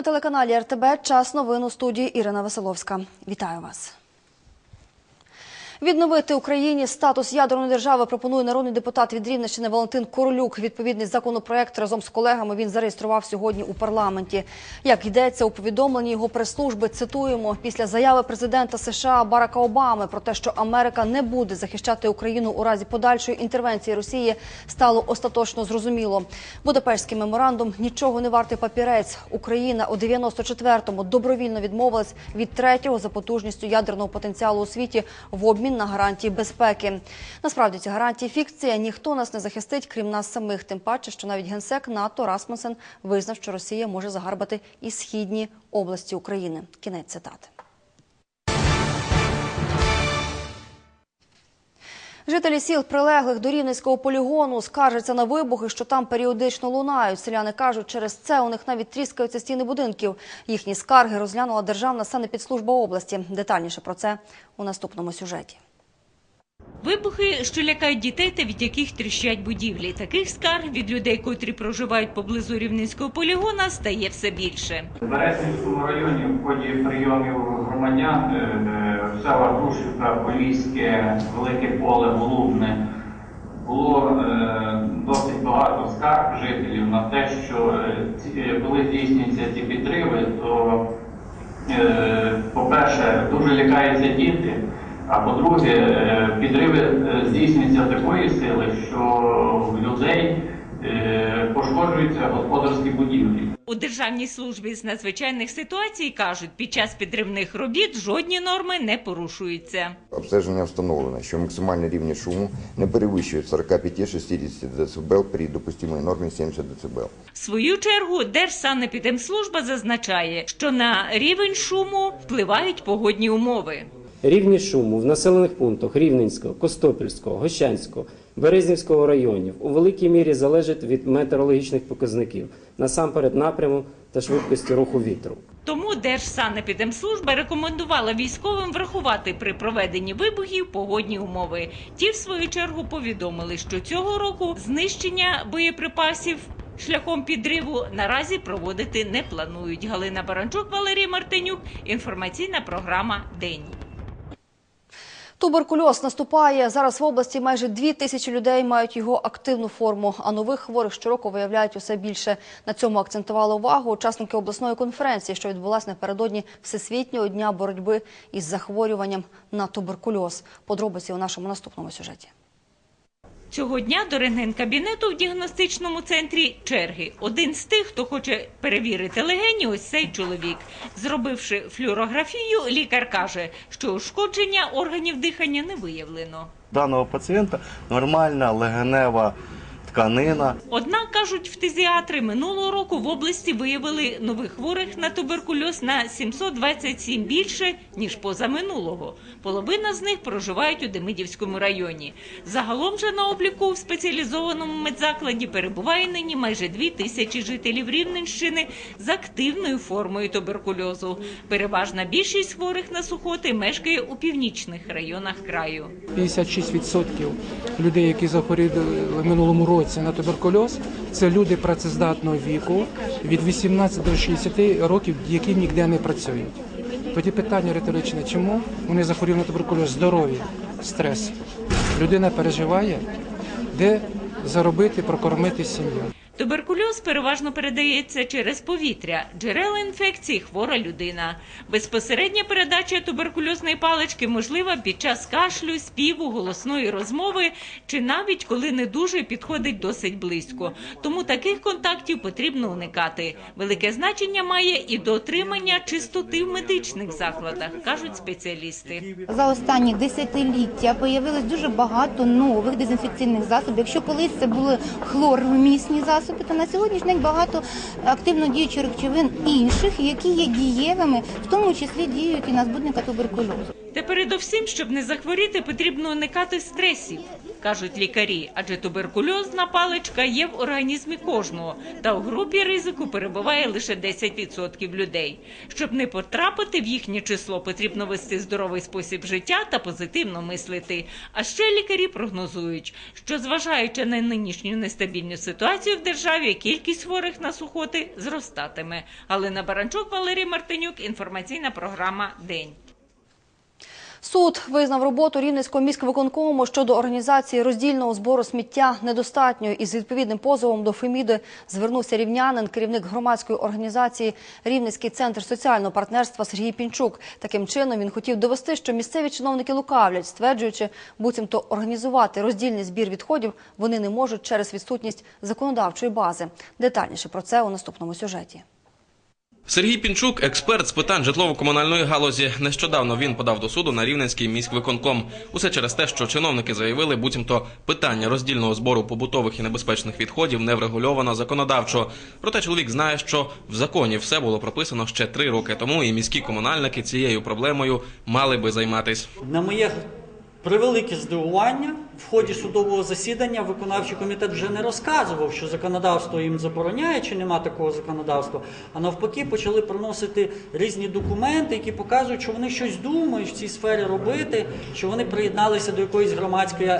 На телеканалі РТБ час новин у студії Ірина Веселовська. Вітаю вас. Відновити Україні статус ядерної держави пропонує народний депутат від Рівненщини Валентин Королюк. Відповідний законопроект разом з колегами він зареєстрував сьогодні у парламенті. Як йдеться у повідомленні його прес-служби, цитуємо після заяви президента США Барака Обами про те, що Америка не буде захищати Україну у разі подальшої інтервенції Росії, стало остаточно зрозуміло. Будапештський меморандум нічого не вартий папірець. Україна у 94-му добровільно відмовилась від третього за потужністю ядерного потенціалу у світі в обмін на гарантії безпеки. Насправді ці гарантії фікція. Ніхто нас не захистить, крім нас самих. Тим паче, що навіть генсек НАТО Расмусен визнав, що Росія може загарбати і східні області України. Кінець цитати. Жителі сіл, прилеглих до Рівненського полігону, скаржаться на вибухи, що там періодично лунають. Селяни кажуть, через це у них навіть тріскаються стіни будинків. Їхні скарги розглянула Державна санепідслужба області. Детальніше про це у наступному сюжеті. Вибухи, що лякають дітей та від яких тріщать будівлі. Таких скарг від людей, котрі проживають поблизу рівненського полігона, стає все більше. В Березнівському районі в ході прийомів громадян е, е, в села Грушівка, Поліське, Велике Поле, Голубне було е, досить багато скарг жителів на те, що е, е, коли здійснюються ці підриви, то, по-перше, дуже лякаються діти. А по-друге, підриви здійснюються такої сили, що людей пошкоджуються господарські будівлі. У Державній службі з надзвичайних ситуацій кажуть, під час підривних робіт жодні норми не порушуються. Обстеження встановлено, що максимальний рівень шуму не перевищує 45-60 дБ при допустимій нормі 70 дБ. В свою чергу Держсанепідемслужба зазначає, що на рівень шуму впливають погодні умови. Рівні шуму в населених пунктах Рівненського, Костопільського, Гощанського, Березнівського районів у великій мірі залежать від метеорологічних показників, насамперед напряму та швидкості руху вітру. Тому Держсанепідемслужба рекомендувала військовим врахувати при проведенні вибухів погодні умови. Ті, в свою чергу, повідомили, що цього року знищення боєприпасів шляхом підриву наразі проводити не планують. Галина Баранчук, Валерій Мартинюк. Інформаційна програма День. Туберкульоз наступає. Зараз в області майже дві тисячі людей мають його активну форму, а нових хворих щороку виявляють усе більше. На цьому акцентували увагу учасники обласної конференції, що відбулася напередодні Всесвітнього дня боротьби із захворюванням на туберкульоз. Подробиці у нашому наступному сюжеті. Цього дня до рентген-кабінету в діагностичному центрі черги. Один з тих, хто хоче перевірити легені, ось цей чоловік. Зробивши флюорографію, лікар каже, що ушкодження органів дихання не виявлено. даного пацієнта нормальна легенева тканина. Однак, кажуть фтизіатри, минулого року в області виявили нових хворих на туберкульоз на 727 більше, ніж позаминулого. Половина з них проживають у Демидівському районі. Загалом же на обліку в спеціалізованому медзакладі перебуває нині майже дві тисячі жителів Рівненщини з активною формою туберкульозу. Переважна більшість хворих на сухоти мешкає у північних районах краю. 56% людей, які захворіли в минулому році на туберкульоз, це люди працездатного віку від 18 до 60 років, які ніде не працюють. Тоді питання риторичне, чому вони захворіли на туберкульоз? Здоров'я, стрес. Людина переживає, де заробити, прокормити сім'ю. Туберкульоз переважно передається через повітря. Джерела інфекції хвора людина. Безпосередня передача туберкульозної палички можлива під час кашлю, співу, голосної розмови чи навіть коли недужий підходить досить близько. Тому таких контактів потрібно уникати. Велике значення має і дотримання чистоти в медичних закладах, кажуть спеціалісти. За останні десятиліття появилось дуже багато нових дезінфекційних засобів. Якщо колись це були хлорвмісні засоби, то на сьогоднішній день багато активно діючих речовин інших, які є дієвими, в тому числі діють і на збудника туберкульозу. Та передовсім, щоб не захворіти, потрібно уникати стресів. Кажуть лікарі, адже туберкульозна паличка є в організмі кожного, та у групі ризику перебуває лише 10% людей. Щоб не потрапити в їхнє число, потрібно вести здоровий спосіб життя та позитивно мислити. А ще лікарі прогнозують, що зважаючи на нинішню нестабільну ситуацію в державі, кількість хворих на сухоти зростатиме. Галина Баранчук, Валерій Мартинюк, інформаційна програма День. Суд визнав роботу Рівненського міськвиконкому щодо організації роздільного збору сміття недостатньою. Із відповідним позовом до Феміди звернувся рівнянин, керівник громадської організації Рівненський центр соціального партнерства Сергій Пінчук. Таким чином він хотів довести, що місцеві чиновники лукавлять, стверджуючи, буцімто організувати роздільний збір відходів вони не можуть через відсутність законодавчої бази. Детальніше про це у наступному сюжеті. Сергій Пінчук, експерт з питань житлово-комунальної галузі. Нещодавно він подав до суду на Рівненський міськвиконком. Усе через те, що чиновники заявили, буцімто питання роздільного збору побутових і небезпечних відходів не врегульовано законодавчо. Проте чоловік знає, що в законі все було прописано ще три роки тому, і міські комунальники цією проблемою мали би займатись. На моє превелике здивування, в ході судового засідання виконавчий комітет вже не розказував, що законодавство їм забороняє чи нема такого законодавства, а навпаки почали приносити різні документи, які показують, що вони щось думають в цій сфері робити, що вони приєдналися до якоїсь громадської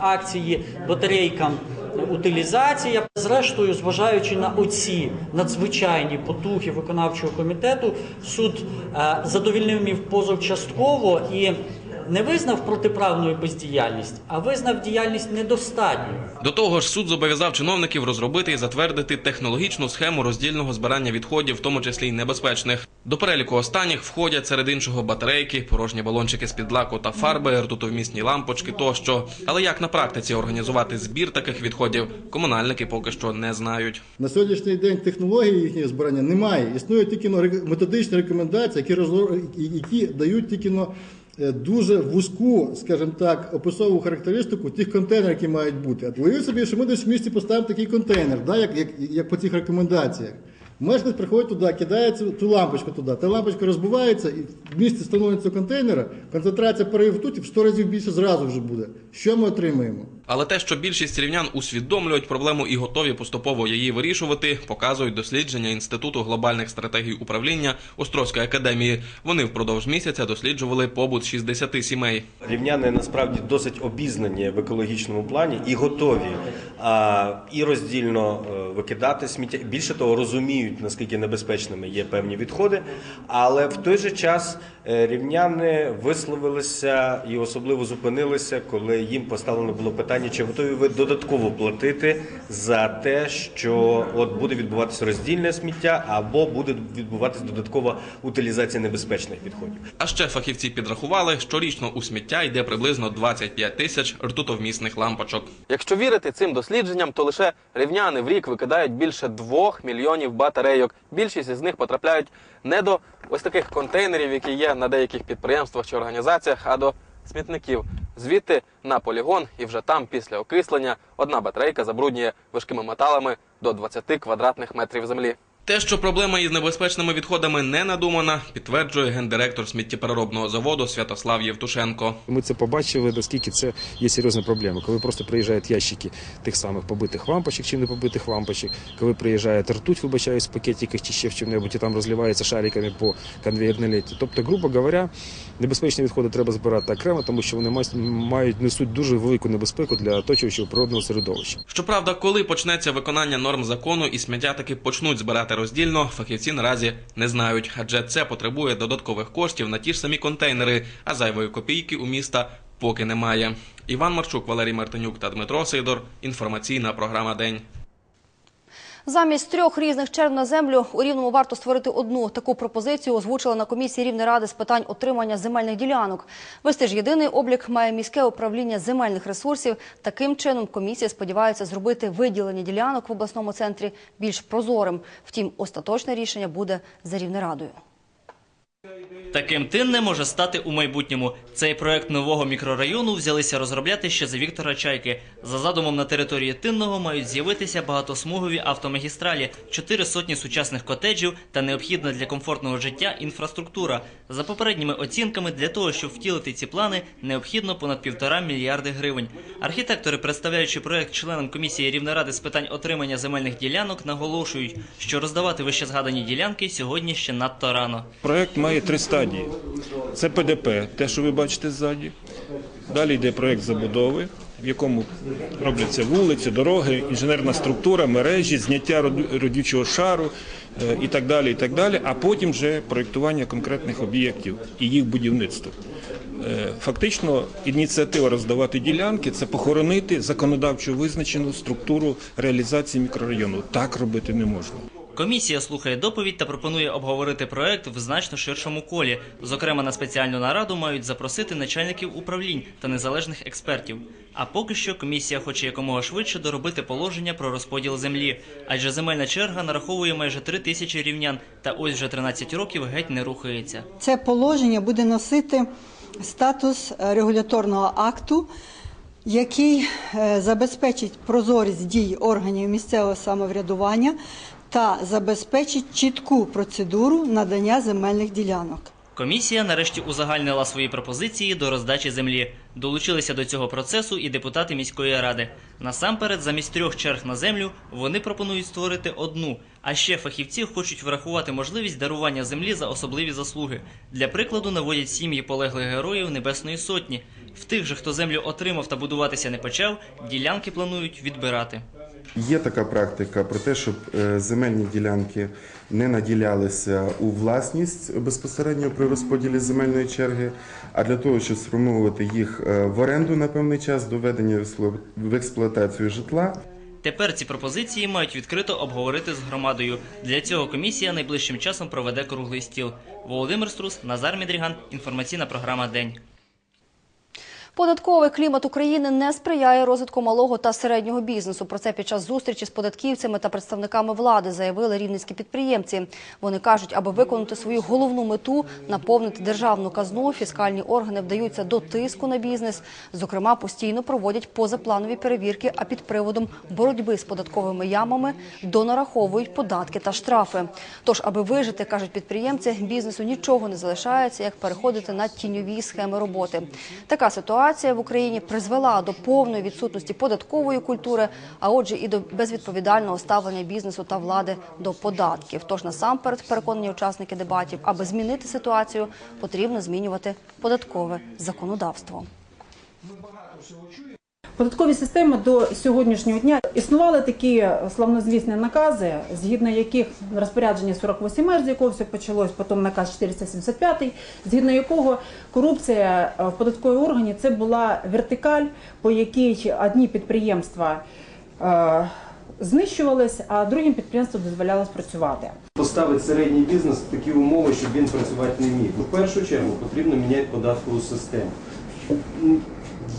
акції батарейкам утилізація. Зрештою, зважаючи на оці надзвичайні потуги виконавчого комітету, суд е, задовільнив позов частково і не визнав протиправною бездіяльність, а визнав діяльність недостатньою. До того ж, суд зобов'язав чиновників розробити і затвердити технологічну схему роздільного збирання відходів, в тому числі й небезпечних. До переліку останніх входять серед іншого батарейки, порожні балончики з під лаку та фарби, ртутовмісні лампочки тощо. Але як на практиці організувати збір таких відходів, комунальники поки що не знають. На сьогоднішній день технології їхнього збирання немає. Існують тільки методичні рекомендації, які, які дають тільки дуже вузьку, скажімо так, описову характеристику тих контейнерів, які мають бути. Уявіть собі, що ми десь в місті поставимо такий контейнер, да, як, як, як по цих рекомендаціях. Мешканець приходить туди, кидає цю, ту лампочку туди. Та лампочка розбивається, і в місці становиться контейнера, концентрація пари тут в 100 разів більше зразу вже буде. Що ми отримаємо? Але те, що більшість рівнян усвідомлюють проблему і готові поступово її вирішувати, показують дослідження Інституту глобальних стратегій управління Острозької академії. Вони впродовж місяця досліджували побут 60 сімей. Рівняни насправді досить обізнані в екологічному плані і готові а, і роздільно е, викидати сміття. Більше того, розуміють наскільки небезпечними є певні відходи. Але в той же час е, рівняни висловилися і особливо зупинилися, коли їм поставлено було питання, чи готові ви додатково платити за те, що от буде відбуватися роздільне сміття, або буде відбуватися додаткова утилізація небезпечних відходів. А ще фахівці підрахували, що річно у сміття йде приблизно 25 тисяч ртутовмісних лампочок. Якщо вірити цим дослідженням, то лише рівняни в рік викидають більше 2 мільйонів батарейок. Більшість із них потрапляють не до ось таких контейнерів, які є на деяких підприємствах чи організаціях, а до смітників. Звідти на полігон, і вже там, після окислення, одна батарейка забруднює важкими металами до 20 квадратних метрів землі. Те, що проблема із небезпечними відходами не надумана, підтверджує гендиректор сміттєпереробного заводу Святослав Євтушенко. Ми це побачили, наскільки це є серйозна проблема. Коли просто приїжджають ящики тих самих побитих лампочок чи не побитих лампочок, коли приїжджає ртуть, вибачаюсь, в пакетиках чи ще в чому-небудь, і там розливається шариками по конвейерній ленті. Тобто, грубо говоря, небезпечні відходи треба збирати окремо, тому що вони мають несуть дуже велику небезпеку для оточуючого природного середовища. Щоправда, коли почнеться виконання норм закону і сміття таки почнуть збирати роздільно, фахівці наразі не знають, адже це потребує додаткових коштів на ті ж самі контейнери, а зайвої копійки у міста поки немає. Іван Марчук, Валерій Мартинюк та Дмитро Сидор. Інформаційна програма День. Замість трьох різних черг на землю у Рівному варто створити одну. Таку пропозицію озвучила на комісії Рівної ради з питань отримання земельних ділянок. Вести ж єдиний облік має міське управління земельних ресурсів. Таким чином комісія сподівається зробити виділення ділянок в обласному центрі більш прозорим. Втім, остаточне рішення буде за Рівнерадою. Таким тинне може стати у майбутньому. Цей проект нового мікрорайону взялися розробляти ще за Віктора Чайки. За задумом на території Тинного мають з'явитися багатосмугові автомагістралі, чотири сотні сучасних котеджів та необхідна для комфортного життя інфраструктура. За попередніми оцінками, для того, щоб втілити ці плани, необхідно понад півтора мільярди гривень. Архітектори, представляючи проект членам комісії Рівнеради з питань отримання земельних ділянок, наголошують, що роздавати вище згадані ділянки сьогодні ще надто рано. Проект має три стадії. Це ПДП, те, що ви бачите ззаді. Далі йде проект забудови, в якому робляться вулиці, дороги, інженерна структура, мережі, зняття родючого шару е, і так далі. І так далі. А потім вже проєктування конкретних об'єктів і їх будівництво. Е, Фактично, ініціатива роздавати ділянки це похоронити законодавчо визначену структуру реалізації мікрорайону. Так робити не можна. Комісія слухає доповідь та пропонує обговорити проект в значно ширшому колі. Зокрема, на спеціальну нараду мають запросити начальників управлінь та незалежних експертів. А поки що комісія хоче якомога швидше доробити положення про розподіл землі, адже земельна черга нараховує майже три тисячі рівнян, та ось вже 13 років геть не рухається. Це положення буде носити статус е, регуляторного акту, який е, забезпечить прозорість дій органів місцевого самоврядування та забезпечить чітку процедуру надання земельних ділянок. Комісія нарешті узагальнила свої пропозиції до роздачі землі. Долучилися до цього процесу і депутати міської ради. Насамперед, замість трьох черг на землю вони пропонують створити одну. А ще фахівці хочуть врахувати можливість дарування землі за особливі заслуги. Для прикладу наводять сім'ї полеглих героїв Небесної Сотні. В тих же, хто землю отримав та будуватися не почав, ділянки планують відбирати. Є така практика про те, щоб е, земельні ділянки не наділялися у власність безпосередньо при розподілі земельної черги, а для того, щоб сформувати їх е, в оренду на певний час до введення в експлуатацію житла. Тепер ці пропозиції мають відкрито обговорити з громадою. Для цього комісія найближчим часом проведе круглий стіл. Володимир Струс, Назар Мідріган. Інформаційна програма День. Податковий клімат України не сприяє розвитку малого та середнього бізнесу. Про це під час зустрічі з податківцями та представниками влади заявили рівненські підприємці. Вони кажуть, аби виконати свою головну мету наповнити державну казну, фіскальні органи вдаються до тиску на бізнес. Зокрема, постійно проводять позапланові перевірки, а під приводом боротьби з податковими ямами донараховують податки та штрафи. Тож, аби вижити, кажуть підприємці, бізнесу нічого не залишається, як переходити на тіньові схеми роботи. Така ситуація в Україні призвела до повної відсутності податкової культури, а отже, і до безвідповідального ставлення бізнесу та влади до податків. Тож насамперед переконані учасники дебатів, аби змінити ситуацію, потрібно змінювати податкове законодавство. Податкові системи до сьогоднішнього дня існували такі славнозвісні накази, згідно яких розпорядження 48 з якого все почалось, потім наказ 475, згідно якого корупція е, в податковій органі це була вертикаль, по якій одні підприємства е, знищувались, а другим підприємствам дозволялось працювати. Поставити середній бізнес в такі умови, щоб він працювати не міг. В першу чергу потрібно міняти податкову систему.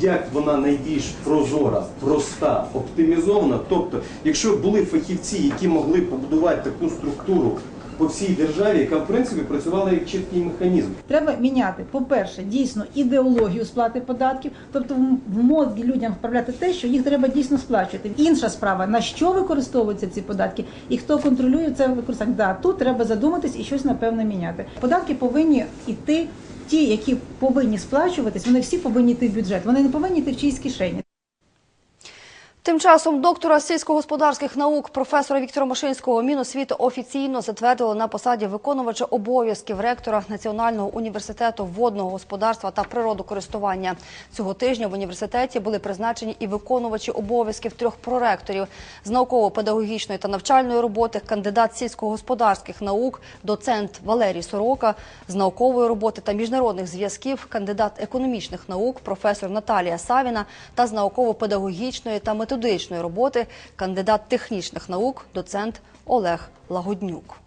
Як вона найбільш прозора, проста, оптимізована. Тобто, якщо були фахівці, які могли побудувати таку структуру по всій державі, яка в принципі працювала як чіткий механізм. Треба міняти, по-перше, дійсно ідеологію сплати податків, тобто в- мозки людям вправляти те, що їх треба дійсно сплачувати. Інша справа, на що використовуються ці податки і хто контролює це використання. Да, тут треба задуматись і щось напевно міняти. Податки повинні йти. Ті, які повинні сплачуватись, вони всі повинні йти в бюджет. Вони не повинні йти в чиїсь кишені. Тим часом доктора сільськогосподарських наук професора Віктора Машинського Міносвіти офіційно затвердили на посаді виконувача обов'язків ректора Національного університету водного господарства та природокористування. Цього тижня в університеті були призначені і виконувачі обов'язків трьох проректорів з науково-педагогічної та навчальної роботи, кандидат сільськогосподарських наук, доцент Валерій Сорока, з наукової роботи та міжнародних зв'язків, кандидат економічних наук, професор Наталія Савіна та з науково-педагогічної та методичної роботи, кандидат технічних наук, доцент Олег Лагоднюк.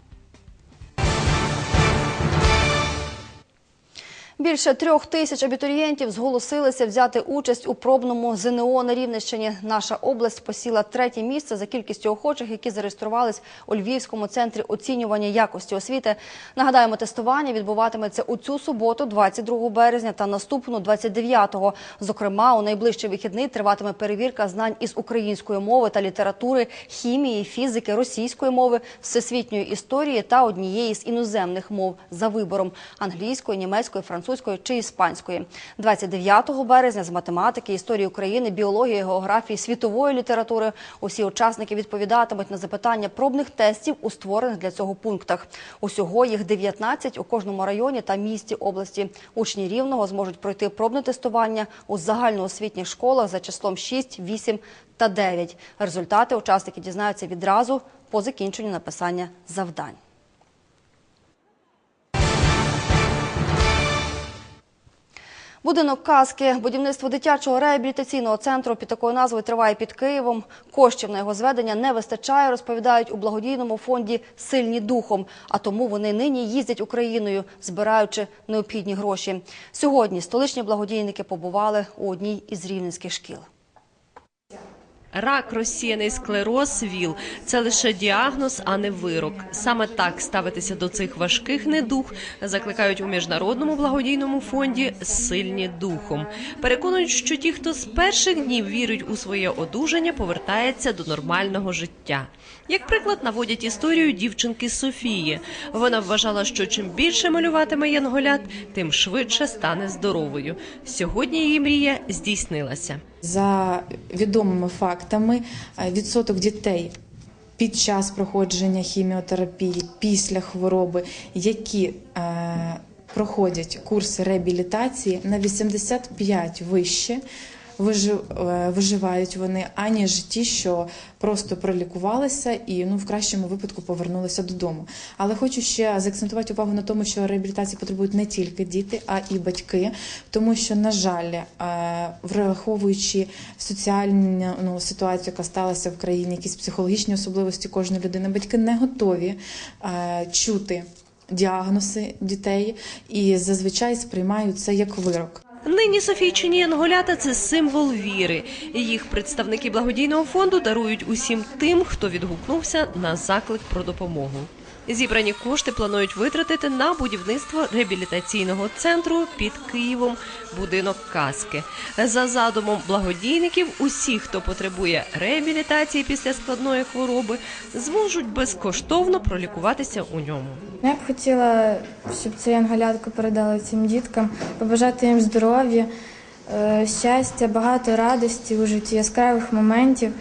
Більше трьох тисяч абітурієнтів зголосилися взяти участь у пробному ЗНО на Рівненщині. Наша область посіла третє місце за кількістю охочих, які зареєструвались у Львівському центрі оцінювання якості освіти. Нагадаємо, тестування відбуватиметься у цю суботу, 22 березня, та наступну 29-го. Зокрема, у найближчий вихідний триватиме перевірка знань із української мови та літератури, хімії, фізики, російської мови, всесвітньої історії та однієї з іноземних мов за вибором англійської, німецької, французької чи іспанської. 29 березня з математики, історії України, біології, географії, світової літератури. Усі учасники відповідатимуть на запитання пробних тестів у створених для цього пунктах. Усього їх 19 у кожному районі та місті області. Учні рівного зможуть пройти пробне тестування у загальноосвітніх школах за числом 6, 8 та 9. Результати учасники дізнаються відразу по закінченню написання завдань. Будинок казки, будівництво дитячого реабілітаційного центру під такою назвою триває під Києвом. Коштів на його зведення не вистачає, розповідають у благодійному фонді Сильні духом. А тому вони нині їздять Україною, збираючи необхідні гроші. Сьогодні столичні благодійники побували у одній із рівненських шкіл. Рак, розсіяний склероз, ВІЛ – це лише діагноз, а не вирок. Саме так ставитися до цих важких недуг закликають у міжнародному благодійному фонді «Сильні духом». Переконують, що ті, хто з перших днів вірить у своє одужання, повертається до нормального життя. Як приклад наводять історію дівчинки Софії. Вона вважала, що чим більше малюватиме янголят, тим швидше стане здоровою. Сьогодні її мрія здійснилася. За відомими фактами, е, відсоток дітей під час проходження хіміотерапії після хвороби, які е, проходять курси реабілітації, на 85 вище. Е, Виживають вони, аніж ті, що просто пролікувалися і ну в кращому випадку повернулися додому. Але хочу ще заакцентувати увагу на тому, що реабілітації потребують не тільки діти, а і батьки, тому що, на жаль, е, враховуючи соціальну ну, ситуацію, яка сталася в країні, якісь психологічні особливості кожної людини, батьки не готові е, чути діагнози дітей і зазвичай сприймають це як вирок. Нині Софійчині янголята – це символ віри. Їх представники благодійного фонду дарують усім тим, хто відгукнувся на заклик про допомогу. Зібрані кошти планують витратити на будівництво реабілітаційного центру під Києвом будинок казки. За задумом благодійників, усі, хто потребує реабілітації після складної хвороби, зможуть безкоштовно пролікуватися у ньому. Я б хотіла, щоб цю янголятку передали цим діткам, побажати їм здоров'я, е, щастя, багато радості у житті, яскравих моментів,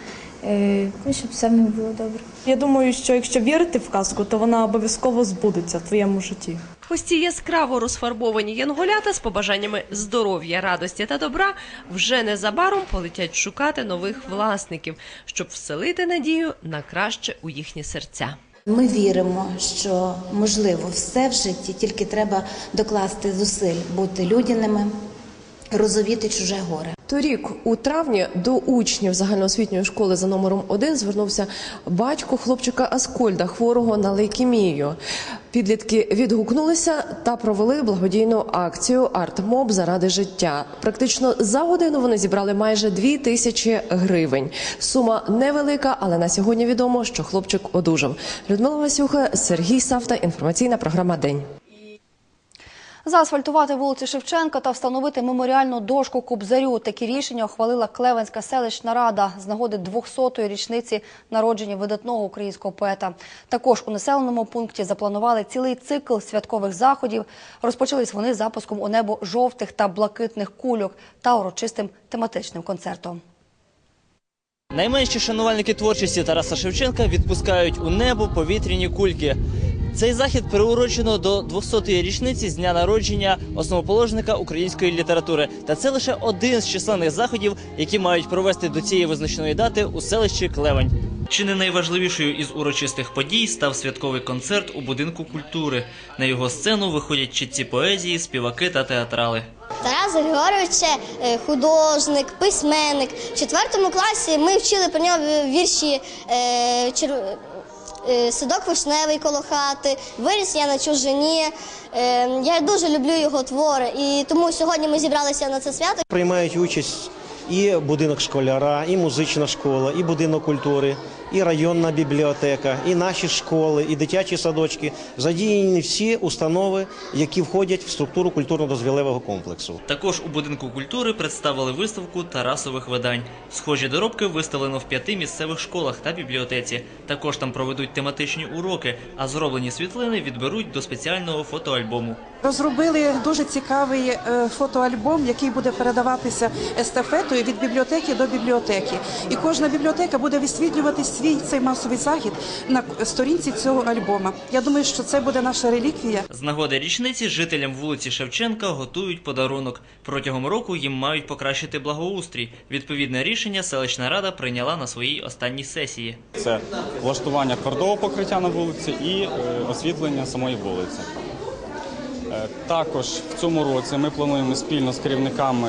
щоб все в них було добре. Я думаю, що якщо вірити в казку, то вона обов'язково збудеться в твоєму житті. Ось ці яскраво розфарбовані янголята з побажаннями здоров'я, радості та добра вже незабаром полетять шукати нових власників, щоб вселити надію на краще у їхні серця. Ми віримо, що можливо все в житті, тільки треба докласти зусиль, бути людяними, розуміти чуже горе. Торік у травні до учнів загальноосвітньої школи за номером 1 звернувся батько хлопчика Аскольда, хворого на лейкемію. Підлітки відгукнулися та провели благодійну акцію «Артмоб заради життя». Практично за годину вони зібрали майже дві тисячі гривень. Сума невелика, але на сьогодні відомо, що хлопчик одужав. Людмила Васюха, Сергій Савта. Інформаційна програма День. Заасфальтувати вулицю Шевченка та встановити меморіальну дошку Кобзарю. Такі рішення ухвалила Клевенська селищна рада з нагоди 200-ї річниці народження видатного українського поета. Також у населеному пункті запланували цілий цикл святкових заходів. Розпочались вони запуском у небо жовтих та блакитних кульок та урочистим тематичним концертом. Найменші шанувальники творчості Тараса Шевченка відпускають у небо повітряні кульки. Цей захід приурочено до 200-ї річниці з дня народження основоположника української літератури. Та це лише один з численних заходів, які мають провести до цієї визначної дати у селищі Клевень. Чи не найважливішою із урочистих подій став святковий концерт у будинку культури. На його сцену виходять читці поезії, співаки та театрали. Тарас Григорович е, художник, письменник. В четвертому класі ми вчили про нього вірші е, садок вишневий коло хати, виріс я на чужині. Е, Я дуже люблю його твори, і тому сьогодні ми зібралися на це свято. Приймають участь і будинок школяра, і музична школа, і будинок культури, і районна бібліотека, і наші школи, і дитячі садочки. Задіяні всі установи, які входять в структуру культурно-дозвілевого комплексу. Також у будинку культури представили виставку Тарасових видань. Схожі доробки виставлено в п'яти місцевих школах та бібліотеці. Також там проведуть тематичні уроки, а зроблені світлини відберуть до спеціального фотоальбому. Розробили дуже цікавий е, фотоальбом, який буде передаватися естафетою від бібліотеки до бібліотеки. І кожна бібліотека буде висвітлювати свій цей масовий захід на сторінці цього альбома. Я думаю, що це буде наша реліквія. З нагоди річниці жителям вулиці Шевченка готують подарунок. Протягом року їм мають покращити благоустрій. Відповідне рішення селищна рада прийняла на своїй останній сесії. Це влаштування твердого покриття на вулиці і е, освітлення самої вулиці. Е, Також в цьому році ми плануємо спільно з керівниками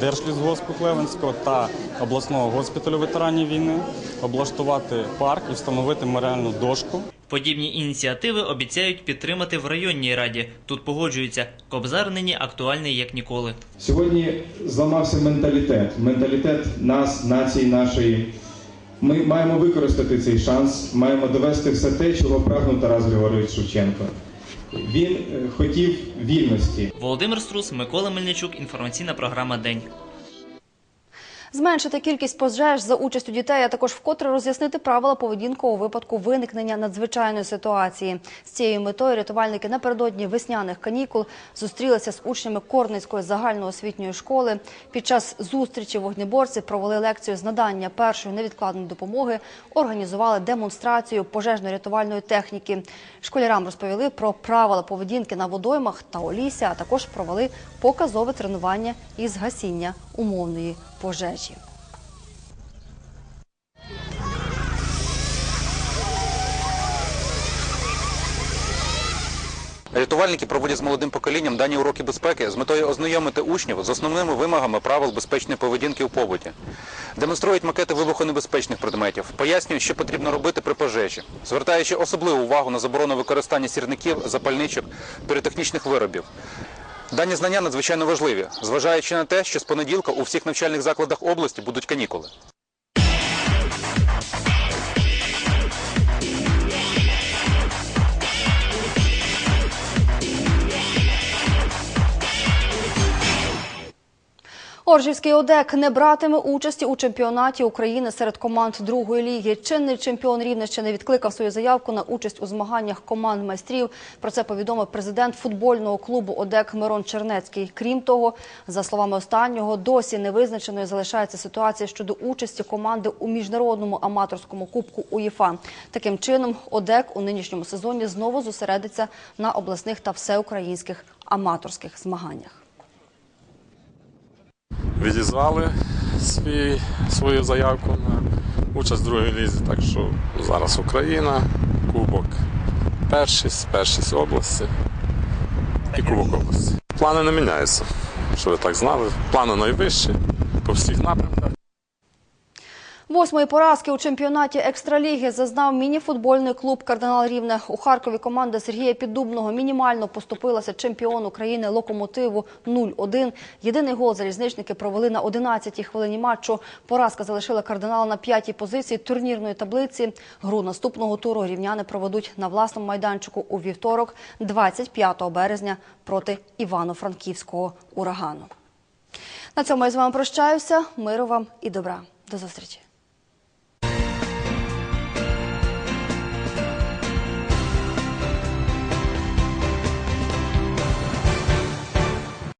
Держлісгоспу Клевенського та обласного госпіталю ветеранів війни облаштувати парк і встановити меморіальну дошку. Подібні ініціативи обіцяють підтримати в районній раді. Тут погоджуються, Кобзар нині актуальний як ніколи. Сьогодні зламався менталітет, менталітет нас, нації нашої. Ми маємо використати цей шанс, маємо довести все те, чого прагнув Тарас Григорович Шевченко. Він е, хотів вільності. Володимир Струс, Микола Мельничук. Інформаційна програма День. Зменшити кількість пожеж за участю дітей, а також вкотре роз'яснити правила поведінки у випадку виникнення надзвичайної ситуації. З цією метою рятувальники напередодні весняних канікул зустрілися з учнями Корницької загальноосвітньої школи. Під час зустрічі вогнеборці провели лекцію з надання першої невідкладної допомоги, організували демонстрацію пожежно-рятувальної техніки. Школярам розповіли про правила поведінки на водоймах та у лісі, а також провели показове тренування із гасіння умовної пожежі. Рятувальники проводять з молодим поколінням дані уроки безпеки з метою ознайомити учнів з основними вимогами правил безпечної поведінки у побуті. Демонструють макети вибухонебезпечних предметів, пояснюють, що потрібно робити при пожежі, звертаючи особливу увагу на заборону використання сірників, запальничок, піротехнічних виробів. Дані знання надзвичайно важливі, зважаючи на те, що з понеділка у всіх навчальних закладах області будуть канікули. Оржівський ОДЕК не братиме участі у чемпіонаті України серед команд другої ліги. Чинний чемпіон Рівненщини відкликав свою заявку на участь у змаганнях команд майстрів. Про це повідомив президент футбольного клубу ОДЕК Мирон Чернецький. Крім того, за словами останнього, досі невизначеною залишається ситуація щодо участі команди у міжнародному аматорському кубку УЄФА. Таким чином, ОДЕК у нинішньому сезоні знову зосередиться на обласних та всеукраїнських аматорських змаганнях. Відізвали свій, свою заявку на участь в другій лізі. Так що зараз Україна, Кубок першість, першість області і Кубок області. Плани не міняються, що ви так знали. Плани найвищі по всіх напрямках. Восьмої поразки у чемпіонаті екстраліги зазнав мініфутбольний клуб Кардинал Рівне. У Харкові команда Сергія Піддубного мінімально поступилася чемпіон України локомотиву 0-1. Єдиний гол залізничники провели на 11-й хвилині матчу. Поразка залишила кардинала на п'ятій позиції турнірної таблиці. Гру наступного туру рівняни проведуть на власному майданчику у вівторок, 25 березня, проти Івано-Франківського урагану. На цьому я з вами прощаюся. Миру вам і добра. До зустрічі.